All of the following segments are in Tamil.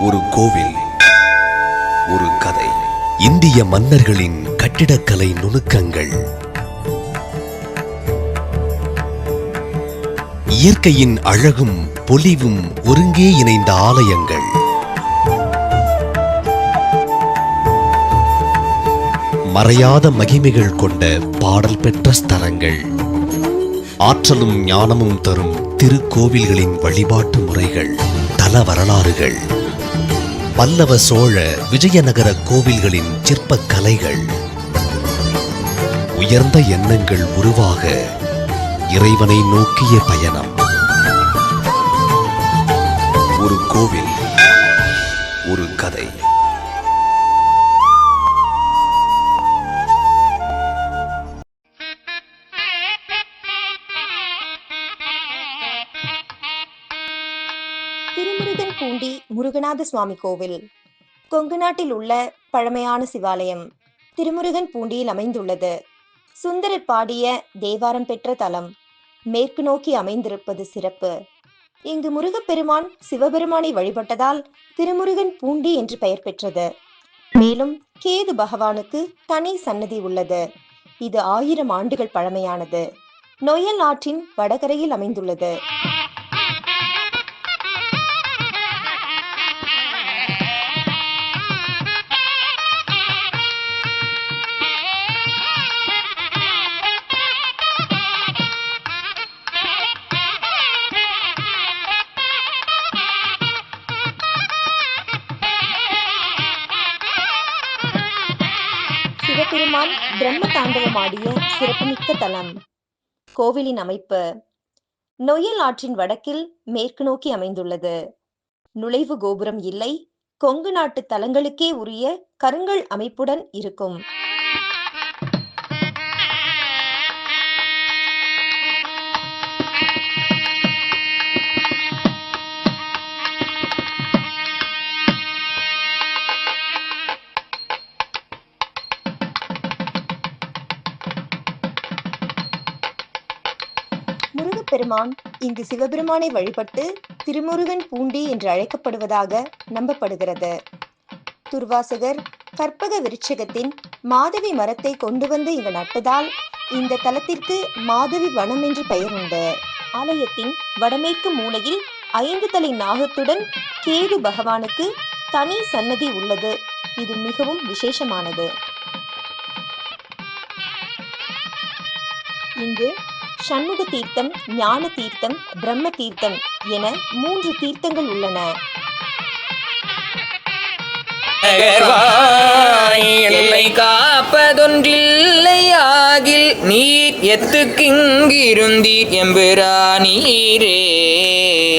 ஒரு கோவில் ஒரு கதை. இந்திய மன்னர்களின் கட்டிடக்கலை நுணுக்கங்கள். இயற்கையின் அழகும் பொலிவும் ஒருங்கே இணைந்த ஆலயங்கள். மறையாத மகிமைகள் கொண்ட பாடல் பெற்ற ஸ்தலங்கள். ஆற்றலும் ஞானமும் தரும் திருக்கோவில்களின் வழிபாட்டு முறைகள் தல வரலாறுகள். பல்லவ சோழ விஜயநகர கோவில்களின் சிற்பக் கலைகள் உயர்ந்த எண்ணங்கள் உருவாக இறைவனை நோக்கிய பயணம். ஒரு கோவில் ஒரு கதை. திருமுருகன் பூண்டி முருகநாத சுவாமி கோவில். கொங்கு நாட்டில் உள்ள பழமையான சிவாலயம் திருமுருகன் பூண்டியில் அமைந்துள்ளது. சுந்தரர் பாடிய தேவாரம் பெற்ற தலம் மேற்கு நோக்கி அமைந்திருப்பது சிறப்பு. இங்கு முருகப்பெருமான் சிவபெருமானை வழிபட்டதால் திருமுருகன் பூண்டி என்று பெயர் பெற்றது. மேலும் கேது பகவானுக்கு தனி சன்னதி உள்ளது. இது ஆயிரம் ஆண்டுகள் பழமையானது. நொயல் ஆற்றின் வடகரையில் அமைந்துள்ளது. சிவபெருமான் பிரம்ம தாண்டவமாடிய சிறப்புமிக்க தலம். கோவிலின் அமைப்பு நொயல் ஆற்றின் வடக்கில் மேற்கு நோக்கி அமைந்துள்ளது. நுழைவு கோபுரம் இல்லை. கொங்கு நாட்டு தலங்களுக்கே உரிய கருங்கல் அமைப்புடன் இருக்கும். முருகப்பெருமான் இங்கு சிவபெருமானை வழிபட்டு திருமுருகன் பூண்டி என்று அழைக்கப்படுவதாக நம்பப்படுகிறது. துர்வாசகர் கற்பக விருட்சகத்தின் மாதவி மரத்தை கொண்டு வந்து இங்கு நட்டதால் இந்த தலத்திற்கு மாதவி வனம் என்று பெயர் உண்டு. ஆலயத்தின் வடமேற்கு மூலையில் ஐந்து தலை நாகத்துடன் கேது பகவானுக்கு தனி சன்னதி உள்ளது. இது மிகவும் விசேஷமானது. இங்கு சண்முக தீர்த்தம் ஞான தீர்த்தம் பிரம்ம தீர்த்தம் என மூன்று தீர்த்தங்கள் உள்ளன. நகர்வாய். எல்லை காப்பதொன்றில்லை ஆகில் நீர் எத்துக்கிங்கிருந்தீர் எம்பிரானீரே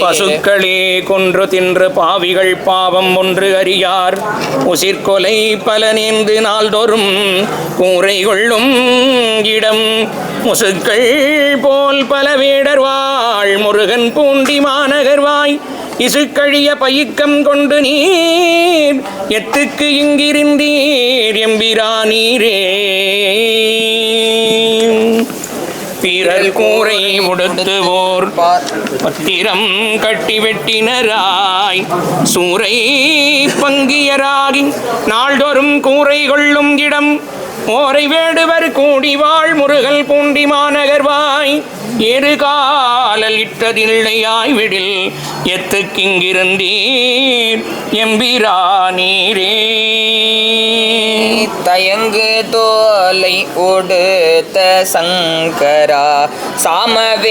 பசுக்களே கொன்று தின்று பாவிகள் பாவம் ஒன்று அறியார். உசிர்கொலை பல நேர்ந்து நாள்தோறும் கூரை கொள்ளும் இடம். முசுக்கள் போல் பல வேடர் வாழ். முருகன் பூண்டி மாநகர்வாய். இசுக்கழிய பயிக்கம் கொண்டு நீர் எத்துக்கு இங்கிருந்தீர் எம்பிரானீரே பிறல் கூரை உடுத்துவோர் பத்திரம் கட்டி வெட்டினராய். சூறை பங்கியராகி நாள்தோறும் கூரை கொள்ளும் இடம் ஓரை வேடுவர் கூடி வாழ் முருகல் பூண்டி மாநகர்வாய் ஏறு காலல் இட்டதில்லையாய் விடில் எத்துக்கிங்கிருந்தீர் எம்பிரானீரே. தயங்கு தோலை உடுத்த சங்கரா சாமவே